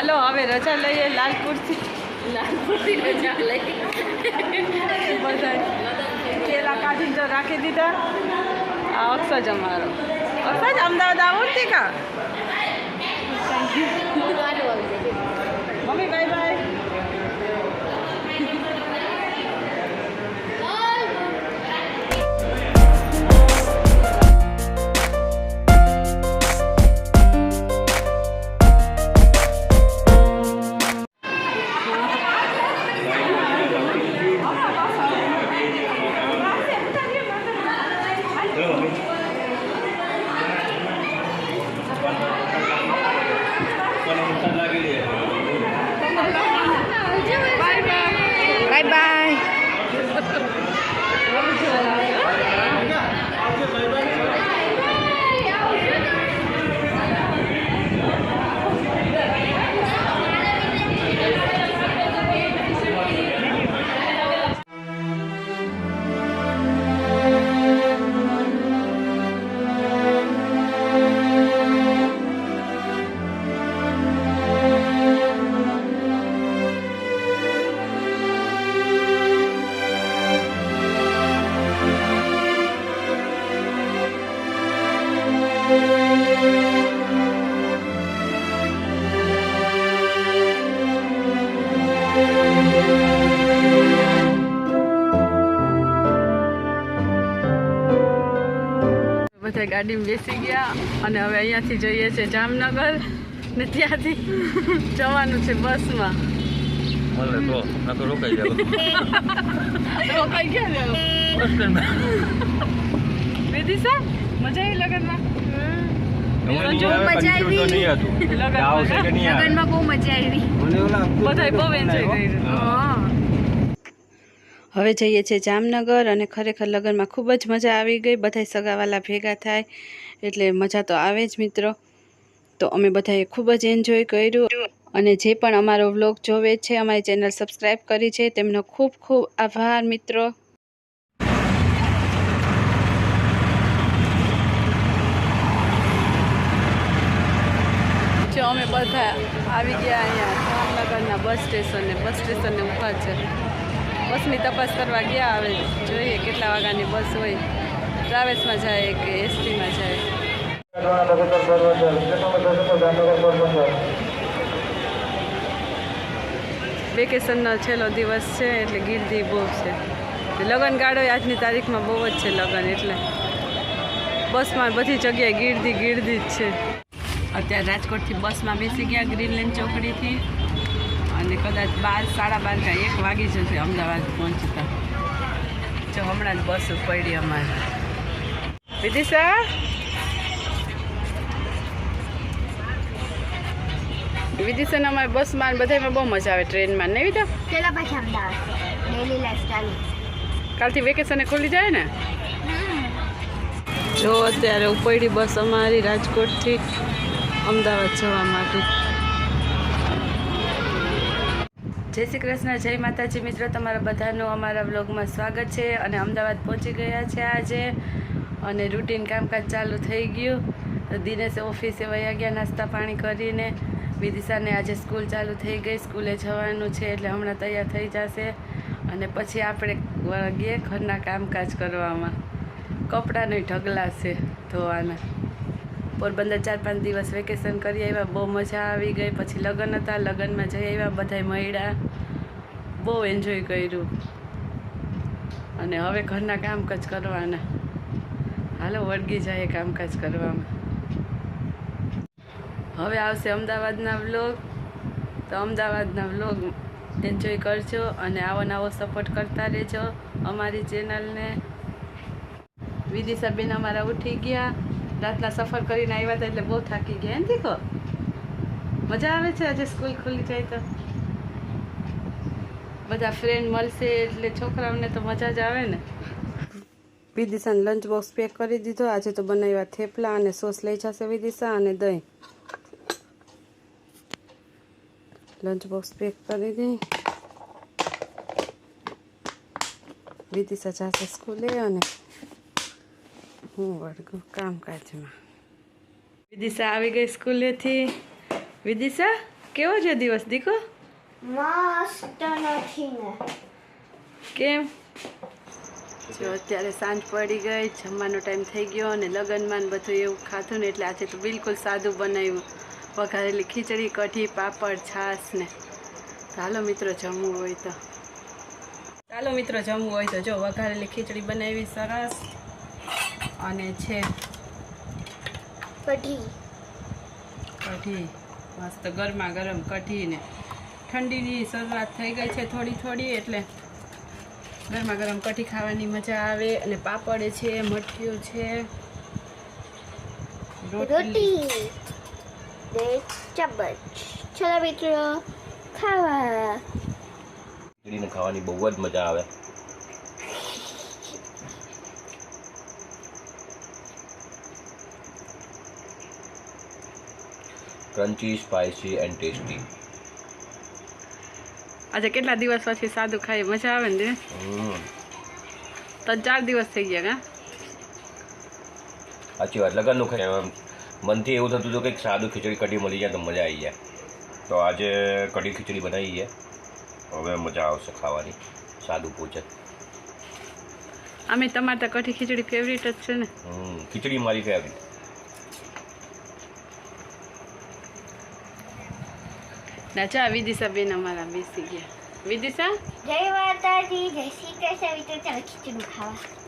હાલો હવે રજા લઈએ લાલ કુર્સી લાલ કુર્સી રજા લઈ બધા કેલા કાઢીને તો રાખી દીધા. આ અક્ષજ અમારો. અક્ષજ અમદાવાદ આવો ને કા થેન્ક યુ બધા ગાડીમાં બેસી ગયા અને હવે અહીંયાથી જઈએ છીએ જામનગર ને ત્યાંથી જવાનું છે બસમાં. રોકાઈ ગયા મજા આવી લગનમાં? બહુ મજા આવી. બધાય બહુ એન્જોય કર્યું. હવે જઈએ છીએ જામનગર અને ખરેખર લગ્નમાં ખૂબ જ મજા આવી ગઈ. બધાય સગાવાલા ભેગા થાય એટલે મજા તો આવે જ મિત્રો. તો અમે બધાએ ખૂબ જ એન્જોય કર્યું અને જે પણ અમારો વ્લોગ જોવે છે, અમારી ચેનલ સબસ્ક્રાઈબ કરી છે, તેમનો ખૂબ ખૂબ આભાર મિત્રો. અમે બધા આવી ગયા અહીંયા જામનગરના બસ સ્ટેશને બસ સ્ટેશને ઊભા છે. બસની તપાસ કરવા ગયા હવે જોઈએ કેટલા વાગ્યાની બસ હોય. ટ્રાવેલ્સમાં જાય કે એસટીમાં જાય? વેકેશનનો છેલ્લો દિવસ છે, એટલે ગીરદી બહુ છે. લગ્ન ગાળો આજની તારીખમાં બહુ જ છે લગ્ન, એટલે બસમાં બધી જગ્યાએ ગીરદી ગીરદી જ છે. અત્યારે રાજકોટથી બસમાં બેસી ગયા, ગ્રીનલેન્ડ ચોકડીથી. અને કદાચ બાર સાડા બાર કાં એક વાગી જશે અમદાવાદ પહોંચતા. જો હમણાં જ બસ પડી અમારે. વિદિશા? વિદિશાને અમારે બસમાં બધામાં બહુ મજા આવે ટ્રેનમાં નહીં વિદા? પેલા પછી અમદાવાદ. ડેલી કાલથી વેકેશન ખુલી જાય ને? જો અત્યારે ઉપડી બસ અમારી રાજકોટથી અમદાવાદ જવા માટે. જય શ્રી કૃષ્ણ, જય માતાજી. મિત્રો, તમારા બધાનું અમારા વ્લોગમાં સ્વાગત છે અને અમદાવાદ પહોંચી ગયા છે આજે અને રૂટીન કામકાજ ચાલુ થઈ ગયું. દિનેશે ઓફિસે વયા ગયા, નાસ્તા પાણી કરીને. વિદિશાને આજે સ્કૂલ ચાલુ થઈ ગઈ. સ્કૂલે જવાનું છે એટલે હમણાં તૈયાર થઈ જશે. અને પછી આપણે વાગીએ ઘરના કામકાજ કરવામાં. કપડાંનો ઢગલા છે ધોવાના. પોરબંદર ચાર પાંચ દિવસ વેકેશન કરી આવ્યા, બહુ મજા આવી ગઈ. પછી લગ્ન હતા, લગ્નમાં જઈ આવ્યા, બધાય મળ્યા. બહુ એન્જોય કર્યું. અને હવે ઘરના કામકાજ કરવાના. હાલો, વળગી જાય કામકાજ કરવામાં. હવે આવશે અમદાવાદના વ્લોગ તો અમદાવાદના વ્લોગ એન્જોય કરજો અને આવો નવો સપોર્ટ કરતા રહેજો અમારી ચેનલને વિદિશાબેન અમારા ઉઠી ગયા. રાતના સફર કરીને આવ્યા હતા એટલે બહુ થાકી ગયા. એમ દીકો મજા આવે છે આજે સ્કૂલ ખુલી જાય તો? બધા ફ્રેન્ડ મળશે એટલે છોકરાઓને તો મજા જ આવે ને. વિદિશા લંચ બોક્સ પેક કરી દીધો. આજે તો બનાવ્યા થેપલા અને સોસ લઈ જશે વિદિશા અને દહીં. લંચ બોક્સ પેક કરી દઈ. વિદિશા જશે સ્કૂલે અને હું વર્ગો કામકાજમાં. વિદિશા આવી ગઈ સ્કૂલેથી. વિદિશા કેવો છે દિવસ? દીકો? મસ્ત નથી ને. કેમ? જો અત્યારે સાંજ પડી ગઈ જમવાનો ટાઈમ થઈ ગયો અને લગ્નમાં બધું એવું ખાધું ને એટલે આજે તો બિલકુલ સાદું બનાવ્યું. વઘારેલી ખીચડી કઢી પાપડ છાશ ને. ચાલો મિત્રો જમવું હોય તો. ચાલો મિત્રો જમવું હોય તો જો વઘારેલી ખીચડી બનાવી સરસ. અને છે? કઢી. કઢી. મસ્ત ગરમા ગરમ કઢીને. ઠંડીની શરૂઆત થઈ ગઈ છે થોડી થોડી એટલે ગરમા ગરમ કઢી ખાવાની મજા આવે. અને પાપડ છે મઠિયું છે રોટલી. રોટી બે ચમચ ચલો મિત્રો ખાવા. ખાવાની બહુ જ મજા આવે. ક્રન્ચી સ્પાઇસી એન્ડ ટેસ્ટી આજે કેટલા દિવસ પછી સાદું ખાઈ મજા આવે ને તો ચાર દિવસ થઈ ગયા સાચી વાત લગનનું ખાઈ મનથી એવું થતું હતું કે સાદું ખીચડી કઢી મળી જાય તો મજા આવી જાય. તો આજે કઢી ખીચડી બનાવી છે હવે મજા આવશે ખાવાની સાદું ભોજન. અમે તમારે તો કઢી ખીચડી ફેવરિટ જ છે ને. ખીચડી મારી ફેવરિટ ના ચા વિદિશા બેન અમારા બેસી ગયા. વિદિશા? જય માતાજી, જય શ્રી કૃષ્ણ. ચાલો ખીચડી ખાવા.